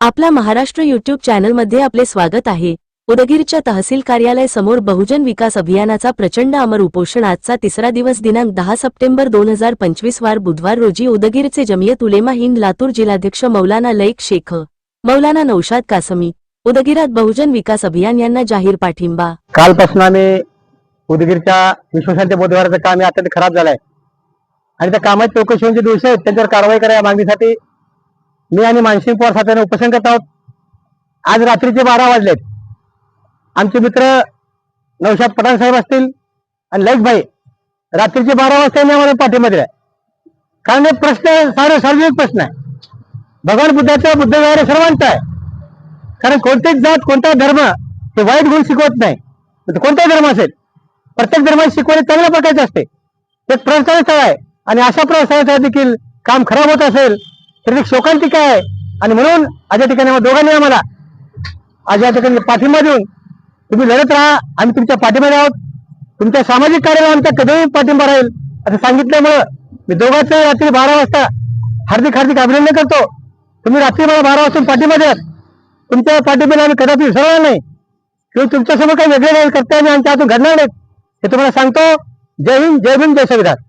आपला महाराष्ट्र युट्यूब चॅनलमध्ये आपले स्वागत आहे. उदगीरच्या तहसील कार्यालय समोर बहुजन विकास अभियानाचा प्रचंड अमर उपोषण आजचा तिसरा दिवस दिनांक दहा सप्टेंबर दोन हजार पंचवीस वार बुधवार रोजी उदगीरचे जमियत उलेमा हिंद लातूर जिल्हाध्यक्ष मौलाना लईक शेख मौलाना नौशाद कासमी उदगीरात बहुजन विकास अभियान यांना जाहीर पाठिंबा. कालपासून आम्ही उदगीरच्या विश्वशांती बुधवाराचं काम अत्यंत खराब झालंय. आणि त्या कामात चौकशी होऊन दोषी आहेत त्यांच्यावर कारवाई करा या मागणीसाठी मी आणि मानसिंग पवार साहेबांना उपोषण करत आहोत. आज रात्रीचे बारा वाजलेत. आमचे मित्र नौशाद पठाण साहेब असतील आणि लईक भाई रात्रीचे बारा वाजता यांनी आम्हाला पाठिंबा दिलाय कारण हे प्रश्न सारे सार्वजनिक प्रश्न आहे. भगवान बुद्धाचा बुद्ध व्यवहार सर्वांचा आहे. कारण कोणतेच जात कोणता धर्म हे वाईट गुण शिकवत नाही. कोणताही धर्म असेल? प्रत्येक धर्माची शिकवणी चांगल्या प्रकारची असते. ते प्रस्थान स्थळ आहे आणि अशा प्रस्थानाचा देखील काम खराब होत असेल तर ती शोकांतिका आहे. आणि म्हणून आज या ठिकाणी दोघांनी आम्हाला आज या ठिकाणी पाठिंबा देऊन तुम्ही लढत राहा. आम्ही तुमच्या पाठिंबा आहोत. तुमच्या सामाजिक कार्याला आमचा कधीही पाठिंबा राहील असं सांगितल्यामुळं मी दोघांचं रात्री बारा वाजता हार्दिक हार्दिक अभिनंदन करतो. तुम्ही रात्री मला बारा वाजता पाठिंबा द्या तुमच्या पाठिंब्याला आम्ही कदापि विसरणार नाही. किंवा तुमच्यासमोर काही वेगळे काही आम्ही आमच्या हातून घडणार नाहीत हे तुम्हाला सांगतो. जय हिंद जय भीम जय संविधान.